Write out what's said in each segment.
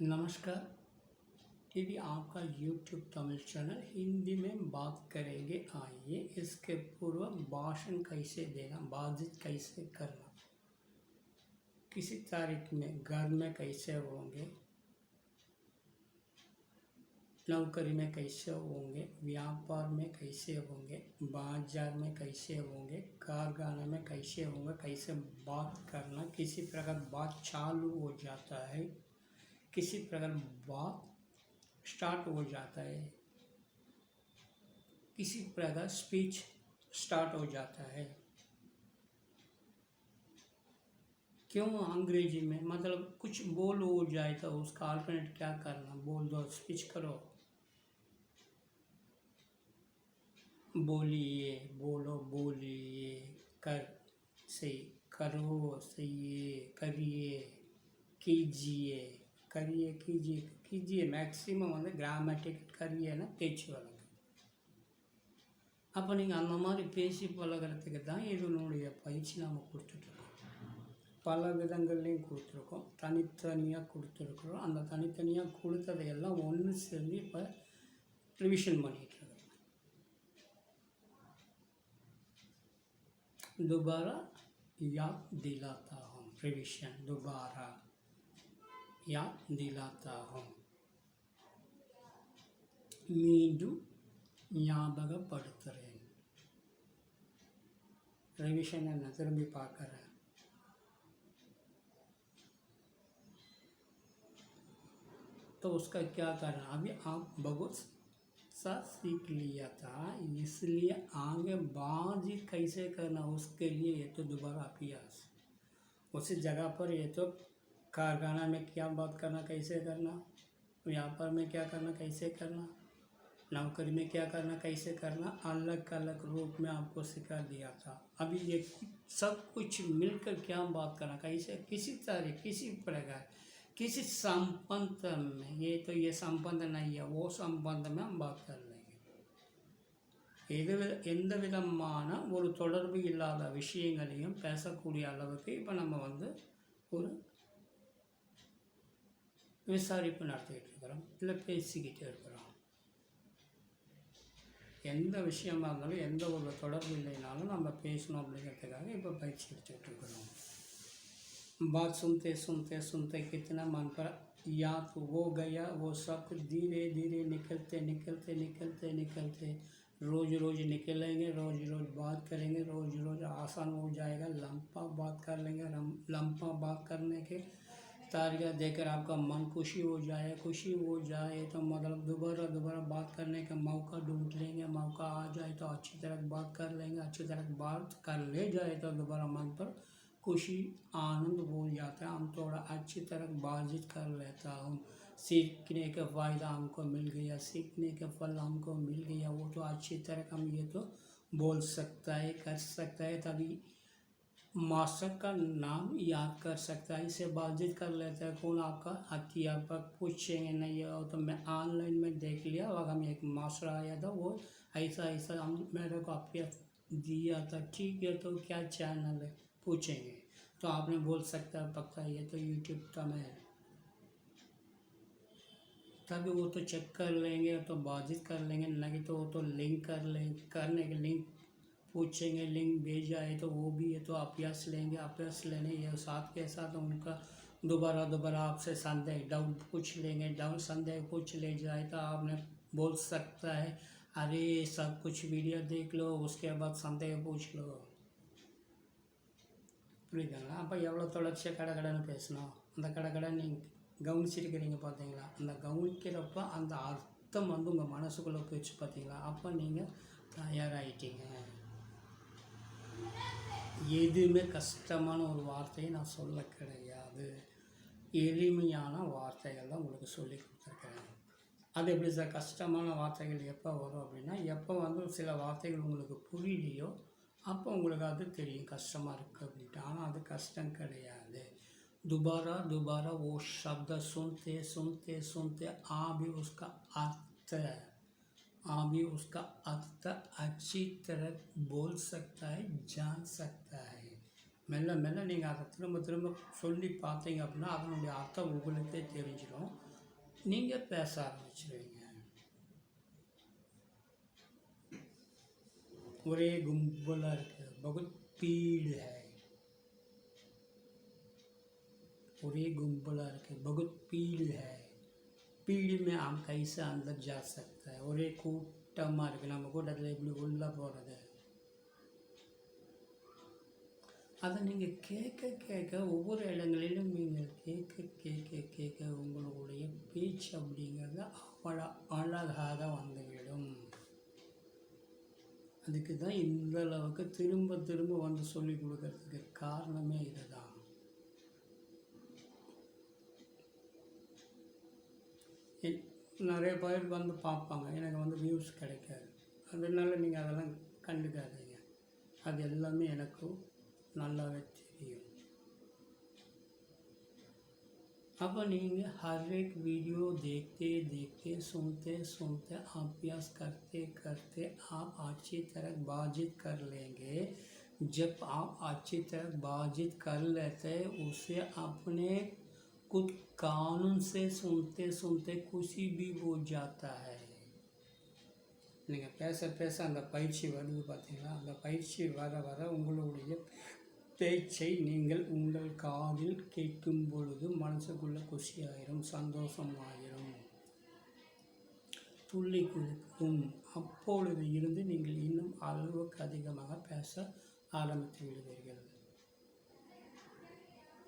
नमस्कार। यदि आपका YouTube तमिल चैनल हिंदी में बात करेंगे, आइए इसके पूर्व भाषण कैसे देना, बातचीत कैसे करना, किसी तारीख में, घर में कैसे होंगे, नौकरी में कैसे होंगे, व्यापार में कैसे होंगे, बाज़ार में कैसे होंगे, कारखाने में कैसे होंगे, कैसे बात करना, किसी प्रकार बात चालू हो जाता है। किसी प्रकार बात स्टार्ट हो जाता है। किसी प्रकार स्पीच स्टार्ट हो जाता है। क्यों अंग्रेज़ी में? मतलब कुछ बोल हो जाए तो उसका अल्टरनेट क्या करना? बोल दो स्पीच करो। बोलिए, बोलो, बोलिए, कर, सही, करो, सही, करिए, कीजिए। கரியே கீஜியே கீஜியே மேக்ஸிமம் வந்து கிராமட்டிக் கரியேன்னா பேச்சு வழக்கு அப்போ நீங்கள் அந்த மாதிரி பேசி பழகிறதுக்கு தான் இதனுடைய பயிற்சி நாம் கொடுத்துட்ருக்கோம் பல விதங்கள்லையும் கொடுத்துருக்கோம் தனித்தனியாக கொடுத்துருக்குறோம் அந்த தனித்தனியாக கொடுத்ததையெல்லாம் ஒன்று சேர்ந்து இப்போ ரிவிஷன் பண்ணிகிட்ருக்கோம் दोबारा याद दिलाता हूँ रिविजन दोबारा याद दिलाता हूँ மீண்டும் ஞாபகப்படுத்துகிறேன் रिविजन என்ன திரும்பி பார்க்குறேன் तो उसका क्या करना अभी आप बहुत सा सीख लिया था इसलिए आगे बातचीत कैसे करना उसके लिए ये तो दोबारा अभ्यास उसी जगह पर ये तो कारखाना में क्या बात करना कैसे करना व्यापार में क्या करना कैसे करना नौकरी में क्या करना कैसे करना अलग अलग रूप में आपको सिखा दिया था अभी ये सब कुछ मिलकर क्या बात करना कैसे किसी तरह किसी प्रकार किसी संबंध में ये तो ये संबंध नहीं है वो संबंध में हम बात कर लेंगे எது வி- எந்த விதமான ஒரு தொடர்பு இல்லாத விஷயங்களையும் பேசக்கூடிய அளவுக்கு இப்போ நம்ம வந்து ஒரு விசாரிப்பு நடத்திக்கிட்டு இருக்கிறோம் இல்லை பேசிக்கிட்டு இருக்கிறோம் எந்த விஷயமா இருந்தாலும் எந்த ஒரு தொடர்பு இல்லைனாலும் நம்ம பேசணும் அப்படிங்கிறதுக்காக இப்போ பயிற்சி எடுத்துக்கிட்டு இருக்கிறோம் बात सुनते सुनते सुनते कितना मन पर याद हो गया वो सब कुछ धीरे धीरे निकलते निकलते निकलते निकलते रोज़ रोज़ निकलेंगे रोज़ रोज़ बात करेंगे रोज़ रोज़ आसान हो जाएगा लंपा बात कर लेंगे लम- लंपा बात करने के तारीख देकर आपका मन खुशी हो जाए, खुशी हो जाए तो मतलब दोबारा दोबारा बात करने का मौका ढूंढ लेंगे, मौका आ जाए तो अच्छी तरह बात कर लेंगे, अच्छी तरह बात कर ले जाए तो दोबारा मन पर खुशी, आनंद भूल जाता है। हम थोड़ा अच्छी तरह बातचीत कर लेता हूँ। सीखने का फ़ायदा हमको मिल गया, सीखने का फल हमको मिल गया, वो तो अच्छी तरह हम ये तो बोल सकता है, कर सकता है, तभी मास्टर का नाम याद कर सकता है। इसे बातचीत कर लेता है। कौन आपका अध्यापक पूछेंगे नहीं। हो तो मैं ऑनलाइन में देख लिया। वहाँ में एक मास्टर आया था। वो ऐसा ऐसा हम मेरे को अभ्यास दिया था। ठीक है तो क्या चैनल है? पूछेंगे। तो आपने बोल सकता है, पक्का ये तो यूट्यूब का मैं तभी वो तो चेक कर लेंगे तो बातचीत कर लेंगे। नहीं तो वो तो लिंक कर लें, करने के लिंक पूछेंगे लिंक भेजा है तो वो भी है तो अभ्यास लेंगे अभ्यास लेने ये साथ के साथ उनका दोबारा दोबारा आपसे संदेह डाउट पूछ लेंगे डाउट संदेह पूछ ले जाए तो आपने बोल सकता है अरे सब कुछ वीडियो देख लो उसके बाद संदेह पूछ लो புரியுதுங்களா அப்போ எவ்வளோ தொடர்ச்சியாக கடை கடைன்னு பேசணும் அந்த கடை கடை நீங்கள் கவனிச்சிருக்கிறீங்க பார்த்தீங்களா அந்த கவனிக்கிறப்ப அந்த அர்த்தம் வந்து உங்கள் மனசுக்குள்ளே போயிடுச்சு பார்த்தீங்களா அப்போ நீங்கள் தயாராகிட்டீங்க எதுவுமே கஷ்டமான ஒரு வார்த்தையை நான் சொல்ல கிடையாது எளிமையான வார்த்தைகள் தான் உங்களுக்கு சொல்லி கொடுத்துருக்கேன் அது எப்படி சார் கஷ்டமான வார்த்தைகள் எப்போ வரும் அப்படின்னா எப்போ வந்து சில வார்த்தைகள் உங்களுக்கு புரியலையோ அப்போ உங்களுக்கு அது தெரியும் கஷ்டமாக இருக்குது அப்படின்ட்டு ஆனால் அது கஷ்டம் கிடையாது दोबारा दोबारा वो शब्द सुनते सुनते सुनते आ भी उसका अर्थ है आ भी उसका अर्थ अच्छी तरह बोल सकता है जान सकता है மெல்ல மெல்ல நீங்கள் அதை திரும்ப திரும்ப சொல்லி பார்த்தீங்க அப்படின்னா அதனுடைய அர்த்தம் உங்களுக்கே தெரிஞ்சிடும் நீங்கள் பேச ஆரம்பிச்சிருவீங்க ஒரே கும்பலாக இருக்குது बहुत भीड़ है ஒரே கும்பலாக இருக்குது बहुत भीड़ है பீடி மே ஆம் கைசா அந்த ஜா சக்தா ஒரே கூட்டமாக இருக்குது நம்ம கூட்டத்தில் இப்படி உள்ளே போகிறது அதை நீங்கள் கேட்க கேட்க ஒவ்வொரு இடங்களிலும் நீங்கள் கேட்க கேட்க கேட்க உங்களுடைய பேச்சு அப்படிங்கிறது அவ்வளோ அழகாக வந்துவிடும். அதுக்கு தான் இந்தளவுக்கு திரும்ப திரும்ப வந்து சொல்லி கொடுக்கறதுக்கு காரணமே இதுதான். நிறைய பேர் வந்து பார்ப்பாங்க எனக்கு வந்து வியூஸ் கிடைக்காது அதனால நீங்கள் அதெல்லாம் கண்டுக்காதீங்க அது எல்லாமே எனக்கும் நல்லாவே தெரியும் अब नहीं हर एक वीडियो देखते देखते सुनते सुनते अभ्यास करते करते आप अच्छी तरह बातचीत कर लेंगे जब आप अच्छी तरह बातचीत कर लेते उसे अपने खुद कानून से सुनते सुनते खुशी भी हो जाता है நீங்கள் பேச பேச அந்த பயிற்சி வருது பார்த்தீங்களா அந்த பயிற்சி வர வர உங்களுடைய பேச்சை நீங்கள் உங்கள் காதில் கேட்கும் பொழுது மனசுக்குள்ள குஷியாயிரும் சந்தோஷமாயிரும் துள்ளி குதிக்கும் அப்பொழுது இருந்து நீங்கள் இன்னும் அளவுக்கு அதிகமாக பேச ஆரம்பித்து விடுவீர்கள்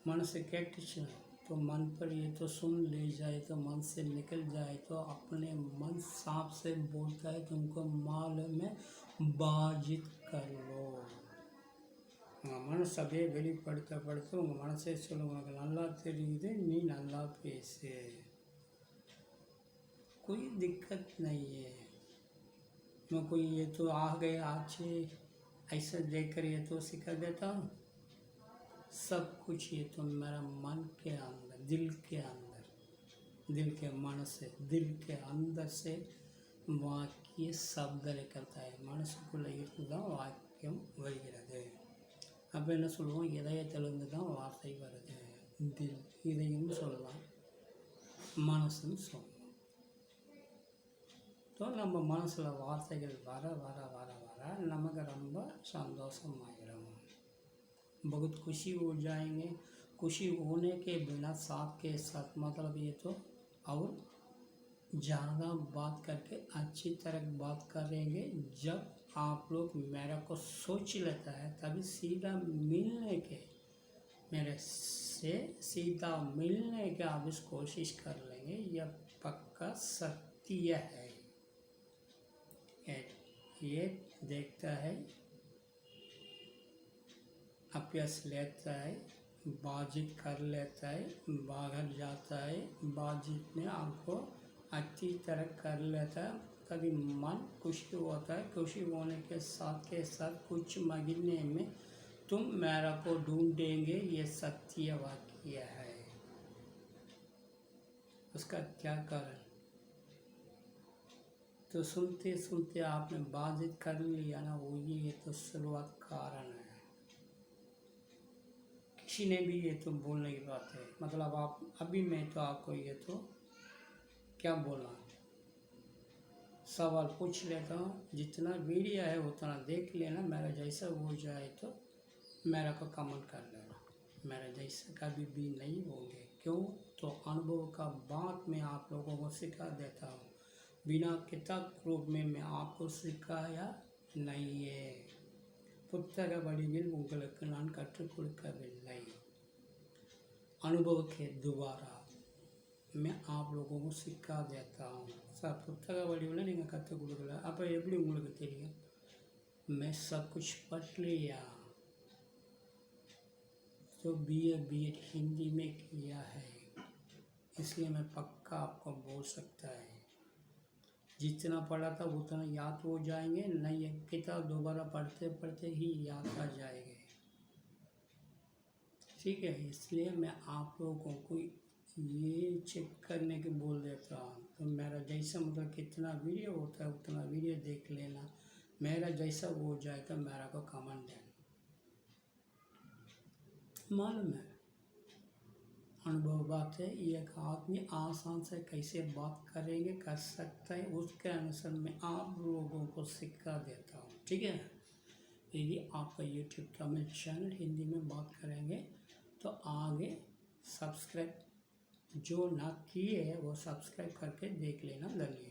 मनसे कैटिशन तो मन पर ये तो सुन ले जाए तो मन से निकल जाए तो अपने मन सांप से बोलता है तुमको मालूम है बाजित कर लो உங்கள் மனசு அப்படியே வெளிப்படுத்த படுத்த உங்கள் மனசே சொல்லும் உனக்கு நல்லா தெரியுது நீ நல்லா பேசு कोई दिक्कत नहीं है मैं कोई ये तो आ गए आज ऐसा देख कर ये तो सिखा देता हूँ सब कुछ ये तो मेरा मन के अंदर दिल के अंदर दिल के मन से दिल के अंदर से वाक्य शब्द निकलता है மனசுக்குள்ள இருந்து தான் வாக்கியம் வருகிறது அப்போ என்ன சொல்லுவோம் இதயத்திலிருந்து தான் வார்த்தை வருது தில் இதையும் சொல்லலாம் மனசுன்னு சொல்லலாம் ஸோ நம்ம மனசில் வார்த்தைகள் வர வர வர வர நமக்கு ரொம்ப சந்தோஷமாயிடும் बहुत खुशी हो जाएँगे। खुशी होने के बिना साथ के साथ मतलब ये तो और ज़्यादा बात करके अच्छी तरह बात करेंगे। जब आप लोग मेरा को सोच लेता है तभी सीधा मिलने के, मेरे से सीधा मिलने के आप इस कोशिश कर लेंगे। यह पक्का सत्य है। ये- देखता है। अभ्यास लेता है बाजित कर लेता है, बाहर जाता है बाजित में आपको अच्छी तरह कर लेता है। तभी मन खुशी होता है, खुशी होने के साथ के साथ कुछ महीने में तुम मेरा को ढूंढेंगे, ये सत्य वाक्य है। उसका क्या कारण? तो सुनते सुनते आपने बाजित कर लिया ना वो ये तो शुरुआत कारण है। किसी ने भी ये तो बोलने की बात है। मतलब आप, अभी मैं तो आपको ये तो क्या बोला? सवाल पूछ लेता हूँ। जितना वीडियो है, उतना देख लेना। मेरा जैसा हो जाए तो मेरा को कमेंट कर लेना। मेरा जैसा कभी भी नहीं होंगे। क्यों? तो अनुभव का बात मैं आप लोगों को सिखा देता हूँ। बिना किताब रूप में मैं आपको सिखाया नहीं है। புத்தக வடிவில் உங்களுக்கு நான் கற்றுக் கொடுக்கவில்லை अनुभव के द्वारा मैं आप लोगों को सिखा देता हूँ சார் புத்தக வடிவில் நீங்கள் கற்றுக் கொடுக்கல அப்போ எப்படி உங்களுக்கு தெரியும் मैं सब कुछ पढ़ लिया तो B A B Ed Hindi में किया है इसलिए मैं पक्का आपको बोल सकता है जितना पढ़ा था, उतना याद हो जाएँगे, नहीं एक किताब दोबारा पढ़ते पढ़ते ही याद आ जाएँगे। ठीक है, इसलिए मैं आप लोगों को ये चेक करने के बोल देता हूँ। तो मेरा जैसा मतलब कितना वीडियो होता है, उतना वीडियो देख लेना। मेरा जैसा हो जाए तो मेरा को कमेंट देना। मालूम है? अनुभव बात है। एक आदमी आसान से कैसे बात करेंगे, कर सकता है, उसके अनुसार मैं आप लोगों को सिक्का देता हूँ। ठीक है? यदि आपका यूट्यूब तमिल चैनल हिंदी में बात करेंगे तो आगे सब्सक्राइब जो ना किए है, वो सब्सक्राइब करके देख लेना धन्यवाद।